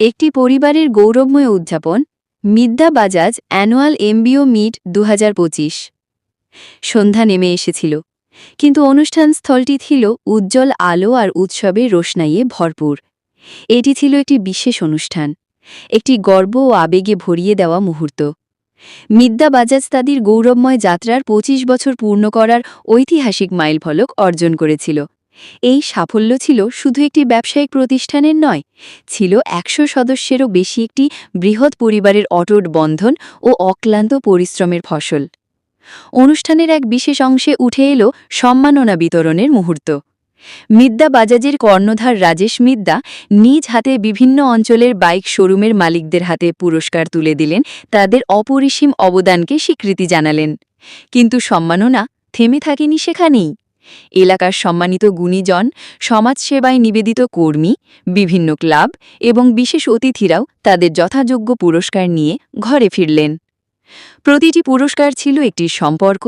একটি পরিবারের গৌরবময় উদযাপন, মিদ্যা বাজাজ অ্যানুয়াল এমবিও মিট দুহাজার পঁচিশ। সন্ধ্যা নেমে এসেছিল, কিন্তু অনুষ্ঠান স্থলটি ছিল উজ্জ্বল আলো আর উৎসবে রোশনাইয়ে ভরপুর। এটি ছিল একটি বিশেষ অনুষ্ঠান, একটি গর্ব ও আবেগে ভরিয়ে দেওয়া মুহূর্ত। মিদ্যা বাজাজ তাদের গৌরবময় যাত্রার ২৫ বছর পূর্ণ করার ঐতিহাসিক মাইলফলক অর্জন করেছিল। এই সাফল্য ছিল শুধু একটি ব্যবসায়িক প্রতিষ্ঠানের নয়, ছিল একশো সদস্যেরও বেশি একটি বৃহৎ পরিবারের অটুট বন্ধন ও অক্লান্ত পরিশ্রমের ফসল। অনুষ্ঠানের এক বিশেষ অংশে উঠে এলো সম্মাননা বিতরণের মুহূর্ত। মিদ্যা বাজাজের কর্ণধার রাজেশ মিদ্যা নিজ হাতে বিভিন্ন অঞ্চলের বাইক শোরুমের মালিকদের হাতে পুরস্কার তুলে দিলেন, তাদের অপরিসীম অবদানকে স্বীকৃতি জানালেন। কিন্তু সম্মাননা থেমে থাকেনি সেখানেই। এলাকার সম্মানিত গুণীজন, সমাজসেবায় নিবেদিত কর্মী, বিভিন্ন ক্লাব এবং বিশেষ অতিথিরাও তাদের যথাযোগ্য পুরস্কার নিয়ে ঘরে ফিরলেন। প্রতিটি পুরস্কার ছিল একটি সম্পর্ক,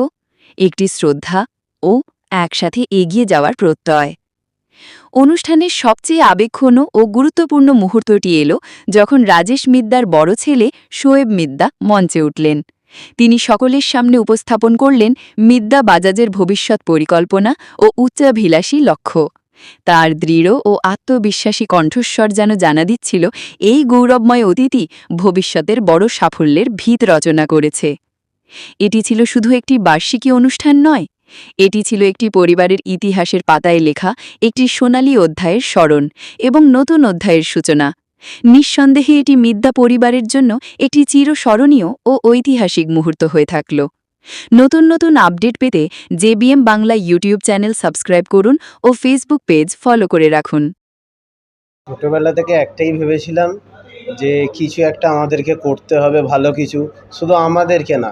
একটি শ্রদ্ধা ও একসাথে এগিয়ে যাওয়ার প্রত্যয়। অনুষ্ঠানের সবচেয়ে আবেক্ষণ ও গুরুত্বপূর্ণ মুহূর্তটি এলো যখন রাজেশ মিদ্দার বড় ছেলে শোয়েব মিদ্দা মঞ্চে উঠলেন। তিনি সকলের সামনে উপস্থাপন করলেন মিদ্যা বাজাজের ভবিষ্যৎ পরিকল্পনা ও উচ্চাভিলাষী লক্ষ্য। তার দৃঢ় ও আত্মবিশ্বাসী কণ্ঠস্বর যেন জানা দিচ্ছিল, এই গৌরবময় অতিথি ভবিষ্যতের বড় সাফল্যের ভিত রচনা করেছে। এটি ছিল শুধু একটি বার্ষিকী অনুষ্ঠান নয়, এটি ছিল একটি পরিবারের ইতিহাসের পাতায় লেখা একটি সোনালী অধ্যায়ের স্মরণ এবং নতুন অধ্যায়ের সূচনা। নিঃসন্দেহে এটি মিদ্যা পরিবারের জন্য একটি চিরস্মরণীয় ও ঐতিহাসিক মুহূর্ত হয়ে থাকল। নতুন নতুন আপডেট পেতে JBM Bangla YouTube channel subscribe করুন ও ফেসবুক পেজ ফলো করে রাখুন। ছোটোবেলা থেকে একটাই ভেবেছিলাম যে কিছু একটা আমাদেরকে করতে হবে, ভালো কিছু। শুধু আমাদেরকে না,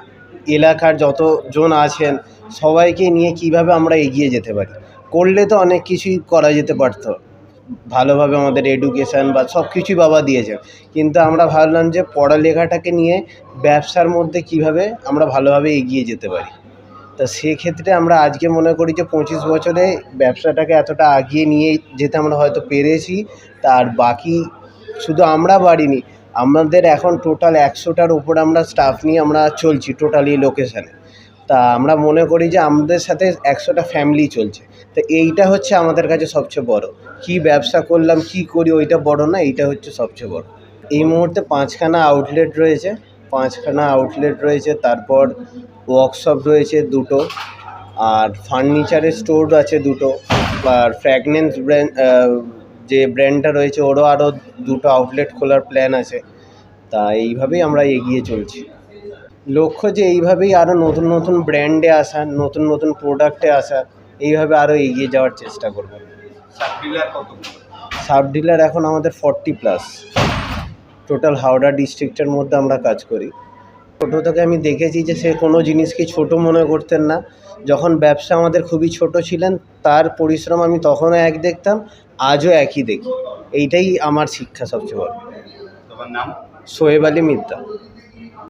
এলাকার যতজন আছেন, সবাইকে নিয়ে কীভাবে আমরা এগিয়ে যেতে পারি? করলে তো অনেক কিছুই করা যেতে পারতো। ভালোভাবে আমাদের এডুকেশান বা সব কিছুই বাবা দিয়েছেন কিন্তু আমরা ভাবলাম যে পড়ালেখাটাকে নিয়ে ব্যবসার মধ্যে কীভাবে আমরা ভালোভাবে এগিয়ে যেতে পারি। তা সেক্ষেত্রে আমরা আজকে মনে করি যে পঁচিশ বছরে ব্যবসাটাকে এতটা আগিয়ে নিয়ে যেতে আমরা হয়তো পেরেছি, তার বাকি শুধু আমরা বাড়িনি আমাদের এখন টোটাল একশোটার উপর আমরা স্টাফ নিয়ে আমরা চলছি টোটালি লোকেশানে তা আমরা মনে করি যে আমাদের সাথে একশোটা ফ্যামিলি চলছে। তো এইটা হচ্ছে আমাদের কাছে সবচেয়ে বড়। কি ব্যবসা করলাম, কি করি, ওইটা বড় না, এইটা হচ্ছে সবচেয়ে বড়। এই মুহূর্তে পাঁচখানা আউটলেট রয়েছে, পাঁচখানা আউটলেট রয়েছে, তারপর ওয়ার্কশপ রয়েছে দুটো, আর ফার্নিচারের স্টোর আছে দুটো, আর ফ্র্যাগনেন্স ব্র্যান্ড যে ব্র্যান্ডটা রয়েছে, ওরও আরও দুটো আউটলেট খোলার প্ল্যান আছে। তা এইভাবেই আমরা এগিয়ে চলছি। লক্ষ্য যে এইভাবেই আরও নতুন নতুন ব্র্যান্ডে আসা নতুন নতুন প্রোডাক্টে আসা এইভাবে আরও এগিয়ে যাওয়ার চেষ্টা করব। সাব ডিলার এখন আমাদের ফর্টি প্লাস টোটাল হাওড়া ডিস্ট্রিক্টের মধ্যে আমরা কাজ করি। ছোটো থেকে আমি দেখেছি যে সে কোনো জিনিসকে ছোট মনে করতেন না। যখন ব্যবসা আমাদের খুবই ছোট ছিলেন তার পরিশ্রম আমি তখনও এক দেখতাম আজও একই দেখি। এইটাই আমার শিক্ষা সবচেয়ে বড়। নাম? সোহেব আলী মিদ্দা।